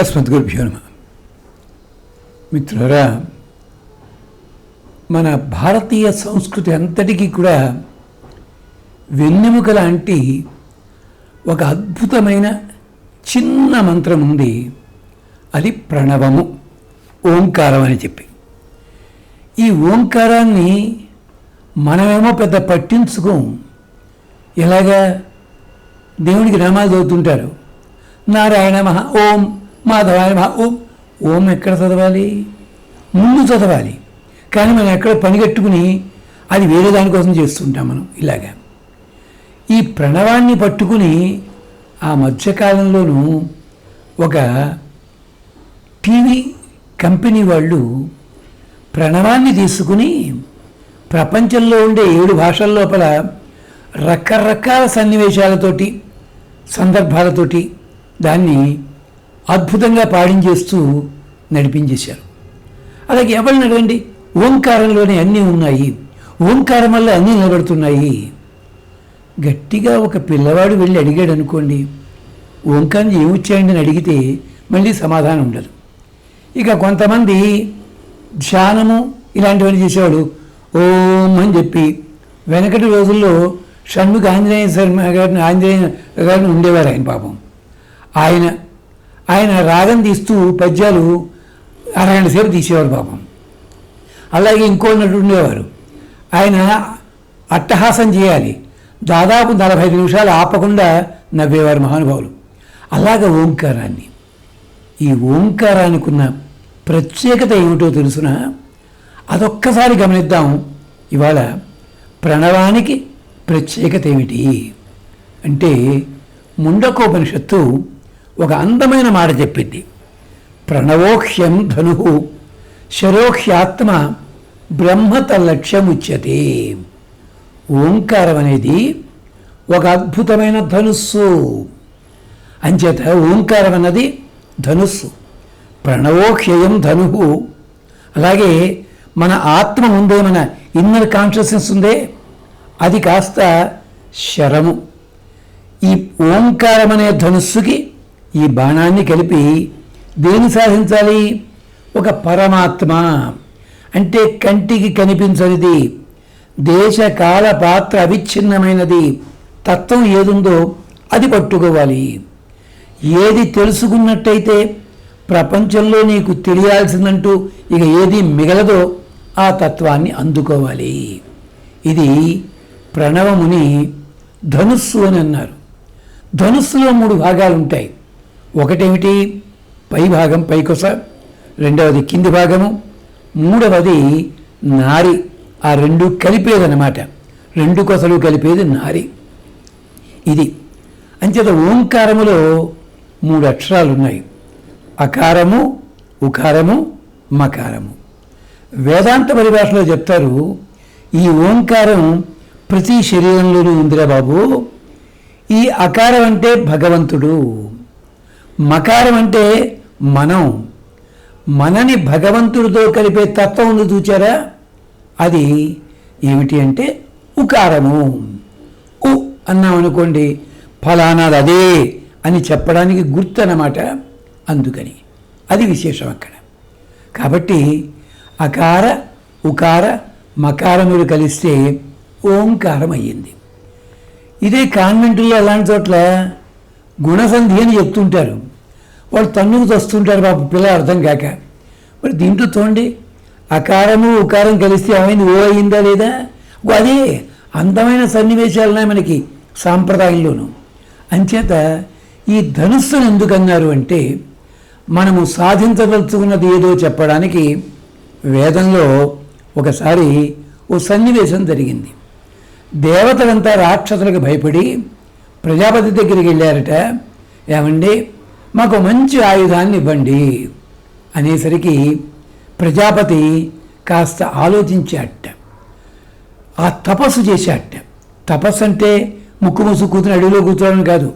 అస్మద్గురుభ్యో నమ. మిత్రులరా మన భారతీయ సంస్కృతి అంతటికీ కూడా వెన్నెముక లాంటి ఒక అద్భుతమైన చిన్న మంత్రం ఉంది. అది ప్రణవము ఓంకారం అని చెప్పి. ఈ ఓంకారాన్ని మనమేమో పెద్ద పట్టించుకోం. ఎలాగా? దేవునికి నామాలు చదువుతుంటారు. నారాయణ మహా ఓం మాధవాయ మహా ఓం ఓం ఎక్కడ చదవాలి? ముందు చదవాలి. కానీ మనం ఎక్కడ పనిగట్టుకుని అది వేరే దానికోసం చేస్తుంటాం మనం ఇలాగా. ఈ ప్రణవాన్ని పట్టుకుని ఆ మధ్యకాలంలోనూ ఒక టీవీ కంపెనీ వాళ్ళు ప్రణవాన్ని తీసుకుని ప్రపంచంలో ఉండే ఏడు భాషల లోపల రకరకాల సన్నివేశాలతోటి సందర్భాలతోటి దాన్ని అద్భుతంగా పాడించేస్తూ నడిపించేశారు. అలాగే ఎవరిని అడగండి? ఓంకారంలోనే అన్నీ ఉన్నాయి. ఓంకారం వల్ల అన్నీ నిలబడుతున్నాయి. గట్టిగా ఒక పిల్లవాడు వెళ్ళి అడిగాడు అనుకోండి ఓంకారం ఏమిచ్చాయండి అని అడిగితే మళ్ళీ సమాధానం ఉండదు. ఇక కొంతమంది ధ్యానము ఇలాంటివన్నీ చేసేవాడు ఓం అని చెప్పి వెనకటి రోజుల్లో షణ్ముఖ ఆంజనేయ శర్మ గారిని ఆంజనేయ గారిని ఉండేవారు ఆయన పాపం. ఆయన ఆయన రాగం తీస్తూ పద్యాలు అరగంట సేపు తీసేవారు పాపం. అలాగే ఇంకో నటుడు ఉండేవారు. ఆయన అట్టహాసం చేయాలి. దాదాపు నలభై ఐదు నిమిషాలు ఆపకుండా నవ్వేవారు మహానుభావులు. అలాగ ఓంకారాన్ని. ఈ ఓంకారానికి ఉన్న ప్రత్యేకత ఏమిటో తెలుసునా? అదొక్కసారి గమనిద్దాం. ఇవాళ ప్రణవానికి ప్రత్యేకత ఏమిటి? అంటే ముండకోపనిషత్తు ఒక అందమైన మాట చెప్పింది. ప్రణవోహ్యం ధను శరోహ్యాత్మ బ్రహ్మత లక్ష్యముచ్యతే. ఓంకారం అనేది ఒక అద్భుతమైన ధనుస్సు. అంచేత ఓంకారం అన్నది ధనుస్సు. ప్రణవోహ్యయం ధను అలాగే మన ఆత్మ ఉందే మన ఇన్నర్ కాన్షియస్నెస్ ఉందే అది కాస్త శరము. ఈ ఓంకారం అనే ధనుస్సుకి ఈ బాణాన్ని కలిపి దేని సాధించాలి? ఒక పరమాత్మ. అంటే కంటికి కనిపించనిది. దేశకాల పాత్ర అవిచ్ఛిన్నమైనది. తత్వం ఏదుందో అది పట్టుకోవాలి. ఏది తెలుసుకున్నట్టయితే ప్రపంచంలో నీకు తెలియాల్సిందంటూ ఇక ఏది మిగలదో ఆ తత్వాన్ని అందుకోవాలి. ఇది ప్రణవముని ధనుస్సు అని అన్నారు. ధనుస్సులో మూడు భాగాలు ఉంటాయి ఒకటేమిటి? పై భాగం పైకొస రెండవది కింది భాగము. మూడవది నారి. ఆ రెండు కలిపేదన్నమాట. రెండు కొసలు కలిపేది నారి. ఇది. అంచేత ఓంకారములో మూడు అక్షరాలు ఉన్నాయి అకారము ఉకారము మకారము. వేదాంత పరిభాషలో చెప్తారు ఈ ఓంకారం ప్రతి శరీరంలోనూ ఉందిరా బాబు. ఈ అకారం అంటే భగవంతుడు. మకారం అంటే మనం. మనని భగవంతుడితో కలిపే తత్వం ఉంది చూచారా? అది ఏమిటి అంటే ఉకారము. ఉ అన్నామనుకోండి ఫలానాది అదే అని చెప్పడానికి గుర్తు అన్నమాట అందుకని అది విశేషం అక్కడ. కాబట్టి అకార ఉకార మకారములు కలిస్తే ఓంకారం అయ్యింది. ఇదే కాన్వెంట్లో అలాంటి చోట్ల గుణసంధి అని చెప్తుంటారు. వాళ్ళు తన్నుకు తస్తుంటారు పాప పిల్లలు అర్థం కాక. మరి దీంట్లో చూడండి అకారము ఉకారం కలిస్తే ఏమైంది? ఓ అయిందా లేదా? అదే అందమైన సన్నివేశాలనే మనకి సాంప్రదాయంలోనూ. అంచేత ఈ ధనుస్సును ఎందుకన్నారు అంటే మనము సాధించదలుచుకున్నది ఏదో చెప్పడానికి వేదంలో ఒకసారి ఓ సన్నివేశం జరిగింది. దేవతలంతా రాక్షసులకు భయపడి ప్రజాపతి దగ్గరికి వెళ్ళారట. ఏమండి? మాకు మంచి ఆయుధాన్ని ఇవ్వండి అనేసరికి ప్రజాపతి కాస్త ఆలోచించాట. ఆ తపస్సు చేశాట. తపస్సు అంటే ముక్కు ముసు కూతురు అడవిలో కూర్చోవడం కాదు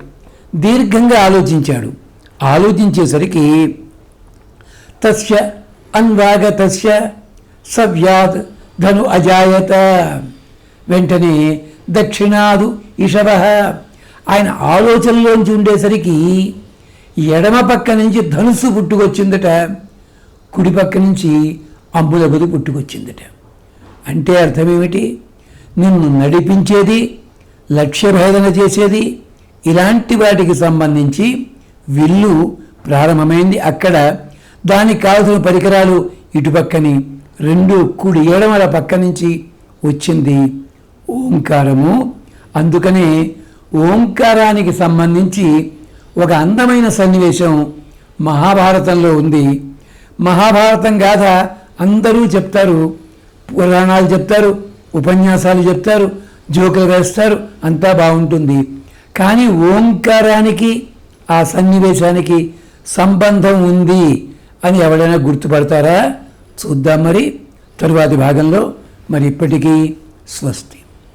దీర్ఘంగా ఆలోచించాడు. ఆలోచించేసరికి తస్య అన్వాగ తస్య సవ్యాద్ ధను అజాయత. వెంటనే దక్షిణాదు ఇషవ. ఆయన ఆలోచనలోంచి ఉండేసరికి ఎడమ పక్క నుంచి ధనుసు పుట్టుకొచ్చిందట కుడి పక్క నుంచి అంబులబుది పుట్టుకొచ్చిందట. అంటే అర్థమేమిటి? నిన్ను నడిపించేది లక్ష్యభేదన చేసేది ఇలాంటి వాటికి సంబంధించి విల్లు ప్రారంభమైంది. అక్కడ దానికి కావలసిన పరికరాలు ఇటుపక్కని రెండు కుడి ఏడమల పక్క నుంచి వచ్చింది ఓంకారము. అందుకనే ఓంకారానికి సంబంధించి ఒక అందమైన సన్నివేశం మహాభారతంలో ఉంది. మహాభారతం గాథ అందరూ చెప్తారు పురాణాలు చెప్తారు ఉపన్యాసాలు చెప్తారు జోకులు వేస్తారు అంతా బాగుంటుంది. కానీ ఓంకారానికి ఆ సన్నివేశానికి సంబంధం ఉంది అని ఎవడైనా గుర్తుపడతారా? చూద్దాం మరి. తరువాతి భాగంలో మరి ఇప్పటికీ స్వస్తి.